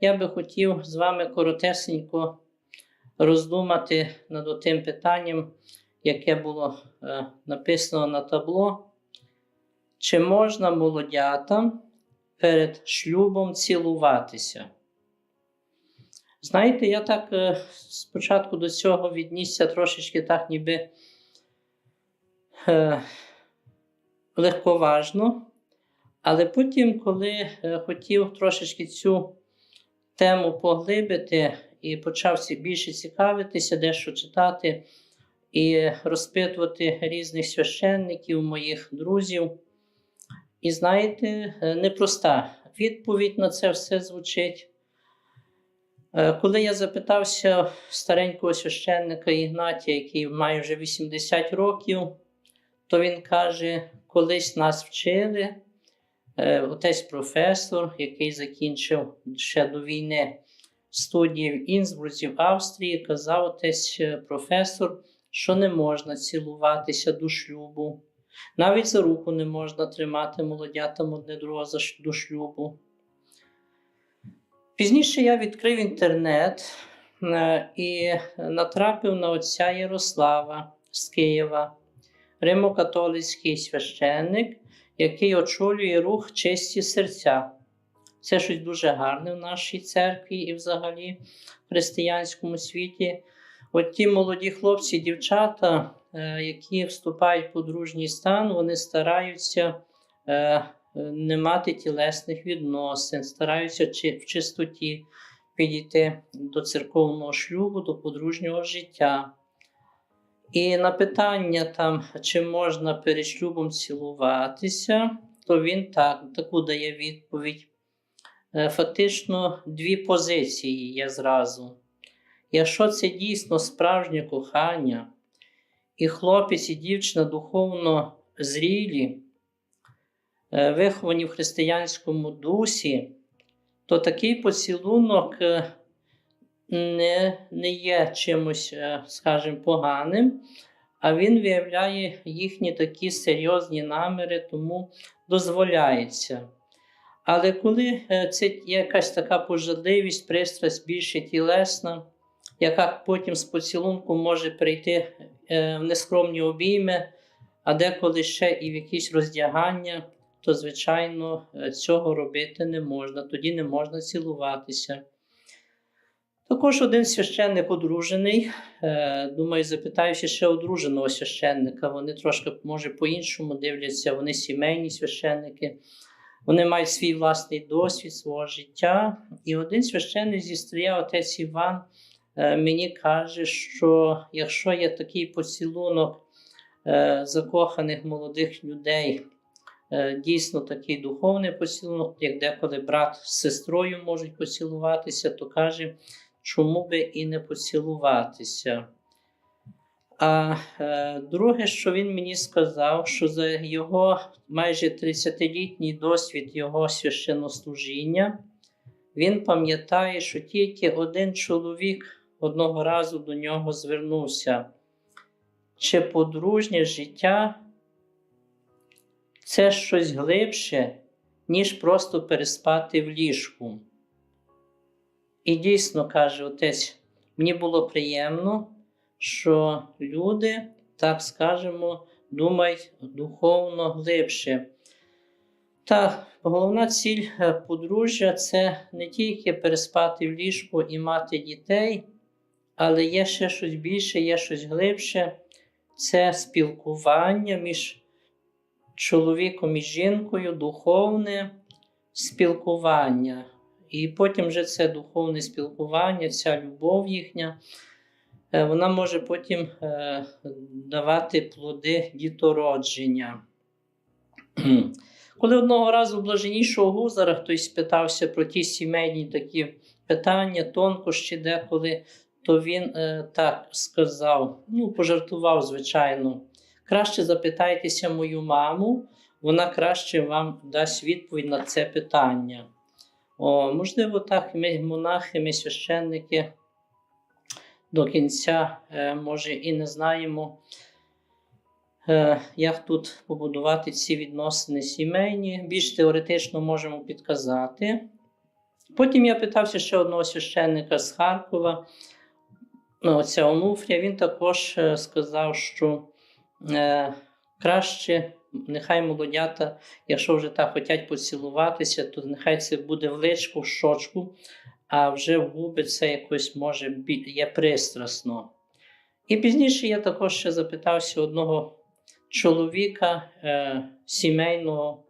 я би хотів з вами коротесенько роздумати над тим питанням, яке було е, написано на табло. Чи можна молодятам перед шлюбом цілуватися? Знаєте, я так е, спочатку до цього віднісся трошечки так, ніби е, легковажно, але потім, коли хотів трошечки цю тему поглибити і почав більше цікавитися, дещо читати і розпитувати різних священників, моїх друзів. І знаєте, е, непроста відповідь на це все звучить. Е, Коли я запитався старенького священника Ігнатія, який має вже 80 років, то він каже: колись нас вчили, отець професор, який закінчив ще до війни студії в Інсбруці в Австрії, казав отець е, професор, що не можна цілуватися до шлюбу. Навіть за руку не можна тримати молодятам одне ш- до шлюбу. Пізніше я відкрив інтернет е, і натрапив на отця Ярослава з Києва, римокатолицький священник, який очолює рух чисті серця. Це щось дуже гарне в нашій церкві і взагалі в християнському світі. От ті молоді хлопці, дівчата, е, які вступають в подружній стан, вони стараються е, не мати тілесних відносин, стараються в чистоті підійти до церковного шлюбу, до подружнього життя. І на питання, там, чи можна перед шлюбом цілуватися, то він так, таку дає відповідь. Е, Фактично, дві позиції є зразу. Якщо це дійсно справжнє кохання, і хлопець і дівчина духовно зрілі, е, виховані в християнському дусі, то такий поцілунок е, не, не є чимось, е, скажімо, поганим, а він виявляє їхні такі серйозні наміри, тому дозволяється. Але коли е, це якась така пожадливість, пристрасть більше тілесна, яка потім з поцілунку може прийти е, в нескромні обійми, а деколи ще і в якісь роздягання, то, звичайно, цього робити не можна, тоді не можна цілуватися. Також один священник одружений. е, Думаю, запитаюся ще одруженого священника. Вони трошки, може, по-іншому дивляться, вони сімейні священники. Вони мають свій власний досвід свого життя. І один священник зі стрія, отець Іван, е, мені каже, що якщо є такий поцілунок е, закоханих молодих людей, дійсно такий духовний поцілунок, як деколи брат з сестрою можуть поцілуватися, то каже, чому би і не поцілуватися. А е, друге, що він мені сказав, що за його майже 30-літній досвід його священнослужіння, він пам'ятає, що тільки один чоловік одного разу до нього звернувся. Чи подружнє життя це щось глибше, ніж просто переспати в ліжку. І дійсно, каже отець, мені було приємно, що люди, так скажемо, думають духовно глибше. Та головна ціль е, подружжя це не тільки переспати в ліжку і мати дітей, але є ще щось більше, є щось глибше це спілкування між чоловіком і жінкою, духовне спілкування. І потім вже це духовне спілкування, ця любов їхня, е, вона може потім е, давати плоди дітородження. Коли одного разу блаженнішого Гузара хтось спитався про ті сімейні такі питання, тонкощі деколи, то він е, так сказав, ну, пожартував, звичайно. Краще запитайтеся мою маму, вона краще вам дасть відповідь на це питання. О, можливо, так, ми монахи, ми священники до кінця, е, може, і не знаємо, е, як тут побудувати ці відносини сімейні. Більш теоретично можемо підказати. Потім я питався ще одного священника з Харкова, ну, отця Онуфрія. Він також е, сказав, що е, краще, нехай молодята, якщо вже так хочуть поцілуватися, то нехай це буде в личку, в щочку, а вже в губи це якось може бі- є пристрасно. І пізніше я також ще запитався одного чоловіка е, сімейного,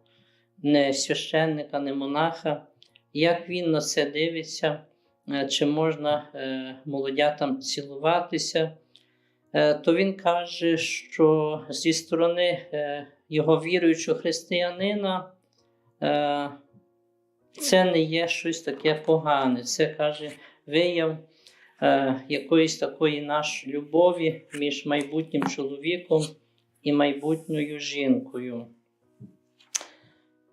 не священника, не монаха, як він на це дивиться, е, чи можна е, молодятам цілуватися. Е, то він каже, що зі сторони е, його віруючого християнина е, це не є щось таке погане. Це каже вияв е, якоїсь такої нашої любові між майбутнім чоловіком і майбутньою жінкою.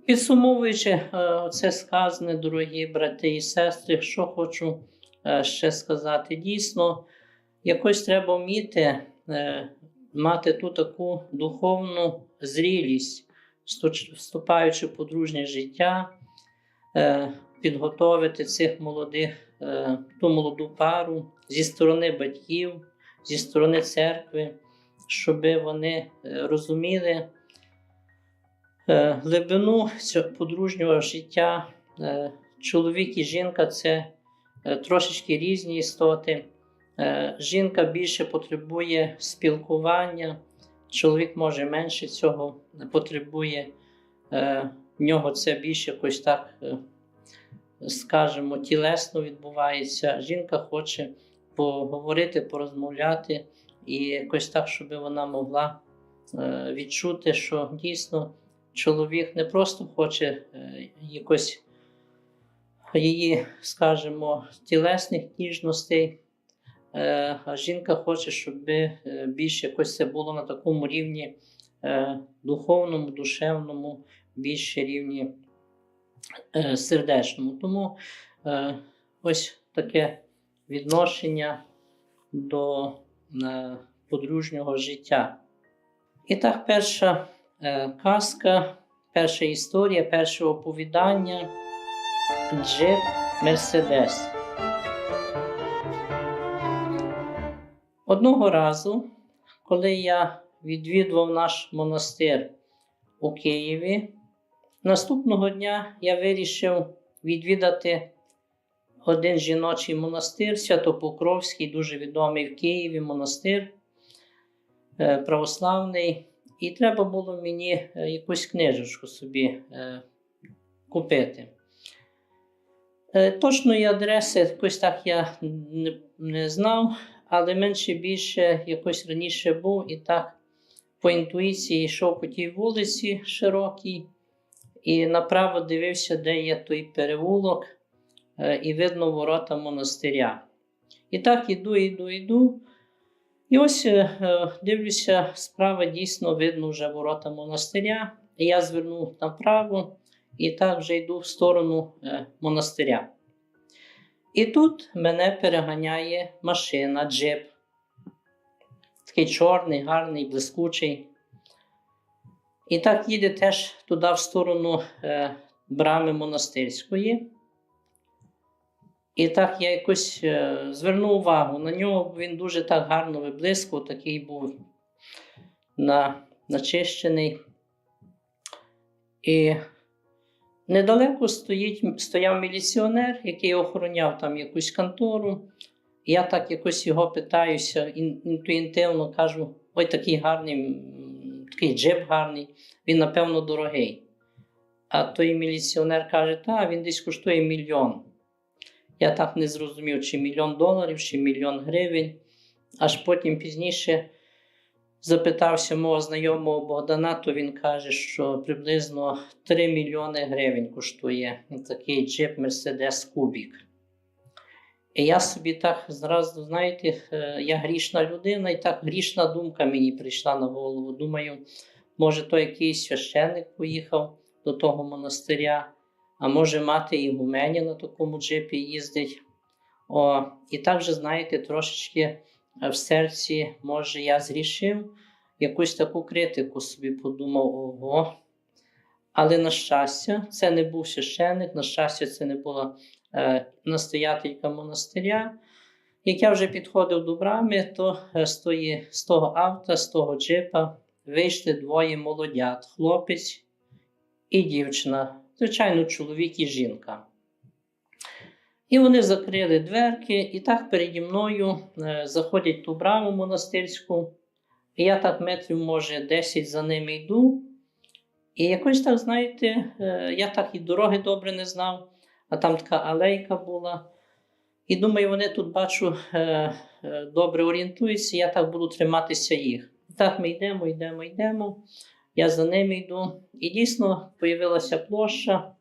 Підсумовуючи е, це сказане, дорогі брати і сестри, що хочу ще сказати, дійсно, якось треба вміти мати ту таку духовну зрілість, вступаючи в подружнє життя, е, підготовити цих молодих, е, ту молоду пару зі сторони батьків, зі сторони церкви, щоб вони е, розуміли глибину цього подружнього життя. Чоловік і жінка це трошечки різні істоти. Е, Жінка більше потребує спілкування, чоловік може менше цього потребує. Е, В нього це більше якось так, е, скажімо, тілесно відбувається. Жінка хоче поговорити, порозмовляти і якось так, щоб вона могла відчути, що дійсно чоловік не просто хоче якось її, скажімо, тілесних ніжностей. Е, жінка хоче, щоб е, більше якось це було на такому рівні е, духовному, душевному, більше рівні сердечному. Тому ось таке відношення до подружнього життя. І так, перша казка, перша історія, перше оповідання Джип Мерседес. Одного разу, коли я відвідував наш монастир у Києві, наступного дня я вирішив відвідати один жіночий монастир, Святопокровський, дуже відомий в Києві монастир е, православний. І треба було мені е, якусь книжечку собі е, купити. Точної адреси якось так я не знав, але менше більше якось раніше був і так по інтуїції йшов по тій вулиці широкій, і направо дивився, де є той переулок, е, і видно ворота монастиря. І так іду, іду, іду. І ось е, е, дивлюся, справа дійсно видно вже ворота монастиря. І я звернув направо і так вже йду в сторону монастиря. І тут мене переганяє машина, джип. Такий чорний, гарний, блискучий. І так їде теж туди в сторону е, брами монастирської. І так я якось е, звернув увагу на нього, він дуже так гарно виблискував, такий був на, начищений. І недалеко стоїть, стояв міліціонер, який охороняв там якусь контору. Я так якось його питаюся, інтуїтивно кажу: ой, такий гарний, такий джип гарний, він, напевно, дорогий. А той міліціонер каже, та, він десь коштує мільйон. Я так не зрозумів, чи мільйон доларів, чи мільйон гривень. Аж потім пізніше запитався мого знайомого Богдана, то він каже, що приблизно 3 мільйони гривень коштує такий джип Mercedes Kubik. І я собі так зразу, знаєте, е, я грішна людина, і так грішна думка мені прийшла на голову. Думаю, може, то якийсь священник поїхав до того монастиря, а може мати і гумені на такому джипі їздить. О, і так же, знаєте, трошечки в серці, може, я зрішив якусь таку критику собі подумав, ого. Але на щастя, це не був священник, на щастя, це не була е, настоятелька монастиря. Як я вже підходив до брами, то е, з, тої, з того авто, з того джипа вийшли двоє молодят: хлопець і дівчина, звичайно, чоловік і жінка. І вони закрили дверки, і так переді мною е, заходять ту браму монастирську. І я так метрів, може, 10 за ними йду. І якось так, знаєте, е, я так і дороги добре не знав, а там така алейка була. І думаю, вони тут бачу е, добре орієнтуються, я так буду триматися їх. І так ми йдемо, йдемо, йдемо. Я за ними йду. І дійсно появилася площа.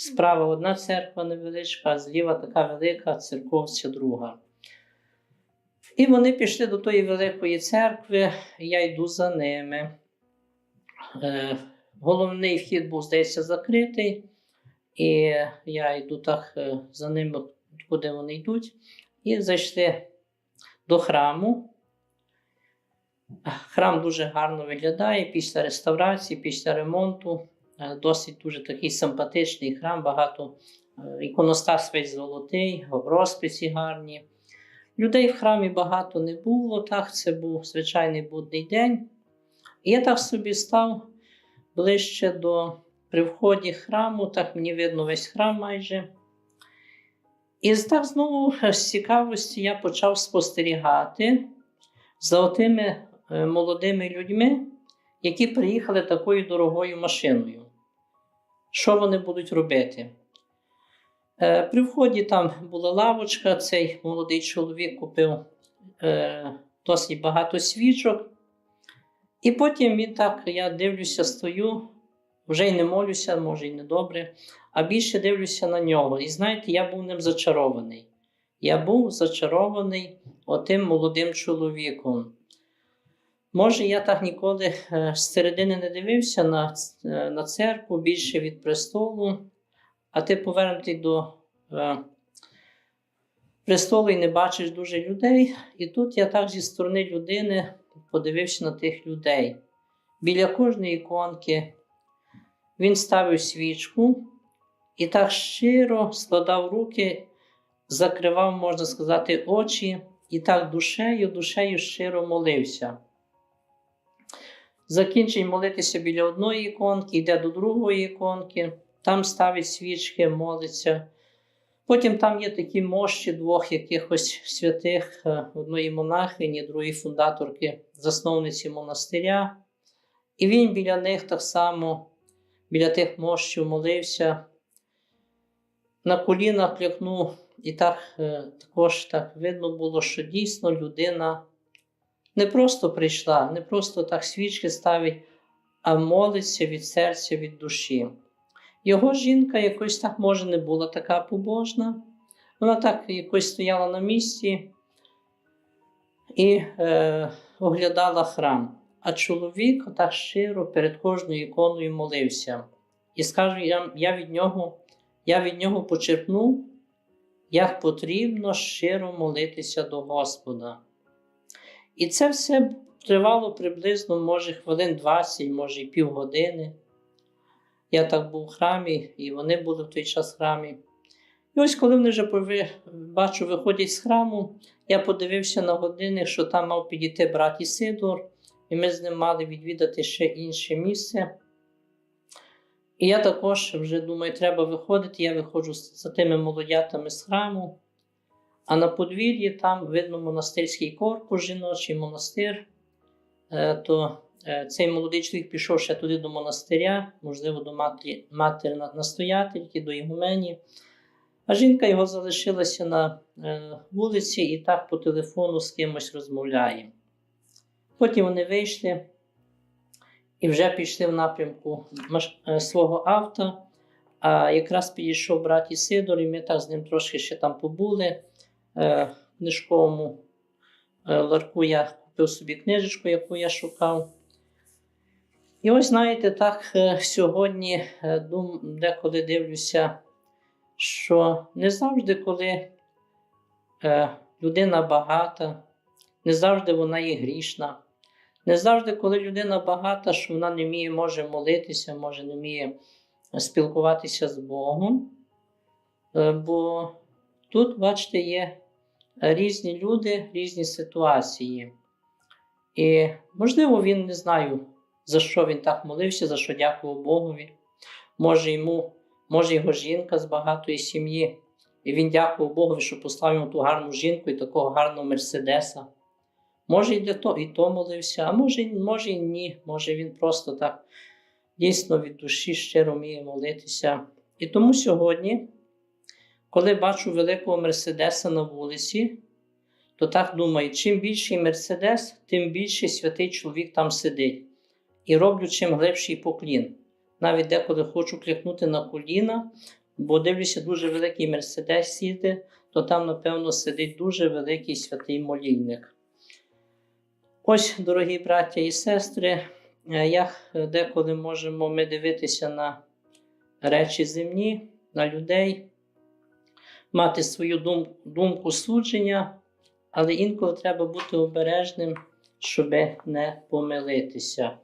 Справа одна церква невеличка, а зліва така велика церковця друга. І вони пішли до тої великої церкви, я йду за ними. Е, головний вхід був, здається, закритий, і я йду так е, за ними, куди вони йдуть, і зайшли до храму. Храм дуже гарно виглядає після реставрації, після ремонту. Е, Досить дуже такий симпатичний храм, багато е, іконостас весь золотий, розписи гарні. Людей в храмі багато не було, так, це був звичайний будний день. І я так собі став ближче до при вході храму, так мені видно весь храм майже. І так знову з цікавості я почав спостерігати за тими е, молодими людьми, які приїхали такою дорогою машиною. Що вони будуть робити? Е, При вході там була лавочка, цей молодий чоловік купив е, досить багато свічок. І потім він так, я дивлюся, стою, вже й не молюся, може й не добре, а більше дивлюся на нього. І знаєте, я був ним зачарований. Я був зачарований отим молодим чоловіком. Може, я так ніколи е, з середини не дивився на, е, на церкву більше від престолу, а ти повернутий до е, престолу і не бачиш дуже людей. І тут я так зі сторони людини подивився на тих людей. Біля кожної іконки він ставив свічку і так щиро складав руки, закривав, можна сказати, очі, і так душею, душею щиро молився. Закінчить молитися біля одної іконки, йде до другої іконки, там ставить свічки, молиться. Потім там є такі мощі двох якихось святих, е, одної монахині, другої фундаторки, засновниці монастиря. І він біля них так само, біля тих мощів молився, на колінах клякнув, і так е, також так видно було, що дійсно людина не просто прийшла, не просто так свічки ставить, а молиться від серця, від душі. Його жінка якось так, може, не була така побожна. Вона так якось стояла на місці і е, оглядала храм. А чоловік так щиро перед кожною іконою молився. І скажу, я, я від нього я від нього почерпнув, як потрібно щиро молитися до Господа. І це все тривало приблизно, може, хвилин 20, може, і півгодини. Я так був в храмі, і вони були в той час в храмі. І ось, коли вони вже бачу, виходять з храму, я подивився на години, що там мав підійти брат Ісидор, і ми з ним мали відвідати ще інше місце. І я також вже думаю, треба виходити. Я виходжу за тими молодятами з храму. А на подвір'ї там видно монастирський корпус, жіночий монастир. Е, то е, цей молодий чоловік пішов ще туди до монастиря, можливо, до матері, матері настоятельки, до Ігумені. А жінка його залишилася на е, вулиці і так по телефону з кимось розмовляє. Потім вони вийшли і вже пішли в напрямку свого авто. А якраз підійшов брат Ісидор, і ми так з ним трошки ще там побули. В книжковому ларку я купив собі книжечку, яку я шукав. І ось, знаєте, так сьогодні дум, деколи дивлюся, що не завжди, коли людина багата, не завжди вона є грішна. Не завжди, коли людина багата, що вона не вміє, може молитися, може не вміє спілкуватися з Богом. Е, Бо тут, бачите, є різні люди, різні ситуації. І, можливо, він не знаю, за що він так молився, за що дякував Богові. Може, йому, може його жінка з багатої сім'ї, і він дякував Богові, що послав йому ту гарну жінку і такого гарного Мерседеса. Може, і для того, і то молився, а може, може і ні. Може він просто так дійсно від душі щиро вміє молитися. І тому сьогодні, коли бачу великого Мерседеса на вулиці, то так думаю, чим більший Мерседес, тим більший святий чоловік там сидить. І роблю чим глибший поклін. Навіть деколи хочу клікнути на коліна, бо дивлюся, дуже великий Мерседес їде, то там, напевно, сидить дуже великий святий молільник. Ось, дорогі браття і сестри, е, як деколи можемо ми дивитися на речі земні, на людей, мати свою дум- думку судження, але інколи треба бути обережним, щоб не помилитися.